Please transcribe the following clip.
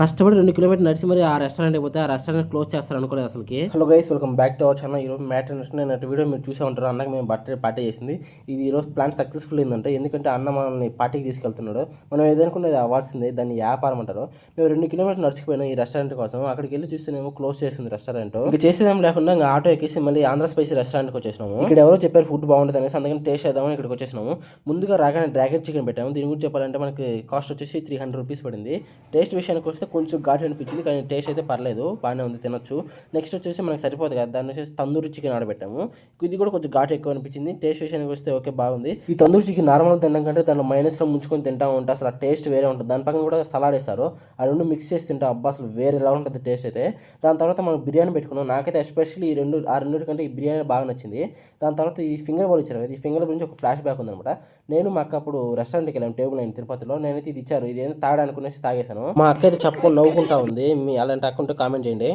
కష్టపడి రెండు కిలోమీటర్ నడిచి మరి ఆ రెస్టారెంట్ పోతే ఆ రెస్టారెంట్ క్లోజ్ చేస్తారు అనుకోలేదు అసలుకి. Hello guys welcome back to our channel ఈరోజు మ్యాటర్ నేను వీడియో మీరు చూసే ఉంటారు. అన్నకి మేము బర్త్డే పార్టీ చేసింది. ఇది ఈరోజు ప్లాన్ సక్సెస్ఫుల్ అయిందంటే ఎందుకంటే అన్న మనల్ని పార్టీకి తీసుకెళ్తున్నాడు. మనం ఏదనుకున్నది అవ్వాల్సిందే. దాన్ని వ్యాపారం అంటారు. మేము రెండు కిలోమీటర్లు నడిచిపోయినా ఈ రెస్టారెంట్ కోసం. అక్కడికి వెళ్ళి చూస్తేనేమో క్లోజ్ చేసింది రెస్టారెంట్ ఇంకా చేసేదేం లేకుండా ఇంకా ఆటో ఎక్కేసి మళ్ళీ ఆంధ్ర స్పైసీ రెస్టారెంట్కి వచ్చేసినాము. ఇక్కడ ఎవరో చెప్పారు ఫుడ్ బాగుంటుంది అనేసి అందుకని టేస్ట్ చేద్దామని ఇక్కడికి వచ్చేసినాము. ముందుగా రాగానే డ్రాగన్ చికెన్ పెట్టాము. దీని గురించి చెప్పాలంటే మనకి కాస్ట్ వచ్చేసి త్రీ హండ్రెడ్ రూపీస్ పడింది. టేస్ట్ విషయానికి చూస్తే కొంచెం ఘాటు అనిపించింది కానీ టేస్ట్ అయితే పర్లేదు బాగానే ఉంది తినొచ్చు. నెక్స్ట్ వచ్చేసి మనకి సరిపోదు కదా దాన్ని వచ్చేసి తందూరి చికెన్ ఆడబెట్టాము. ఇది కూడా కొంచెం ఘాటు ఎక్కువ అనిపించింది టేస్ట్ విషయానికి వస్తే ఓకే బాగుంది. ఈ తందూరి చికెన్ నార్మల్ తినడం కంటే దాంట్లో మైనస్లో ముంచుకొని తింటా ఉంటే అసలు ఆ టేస్ట్ వేరే ఉంటుంది. దాని పక్కన కూడా సలాడ్ వేస్తారు ఆ రెండు మిక్స్ చేసి తింటా అబ్బా అసలు వేరే ఎలా ఉంటుంది టేస్ట్ అయితే. దాని తర్వాత మనం బిర్యానీ పెట్టుకున్నాం. నాకైతే ఎస్పెషల్లీ ఈ రెండు ఆ రెండు కంటే ఈ బిర్యానీ బాగా నచ్చింది. దాని తర్వాత ఈ ఫింగర్ బౌల్ ఇచ్చారు కదా ఈ ఫింగర్ గురించి ఒక ఫ్లాష్ బ్యాక్ ఉందన్నమాట. నేను మా అక్క అప్పుడు రెస్టారెంట్కి వెళ్ళాను టేబుల్ అయిన తిరుపతిలో. నేనైతే ఇది ఇచ్చారు. ఇది ఏంటో తాగడానికి తాగేశాను. మా అక్క అయితే చెప్పుకొని నవ్వుకుంటా ఉంది. మీ అలాంటి అకౌంట్ కామెంట్ చేయండి.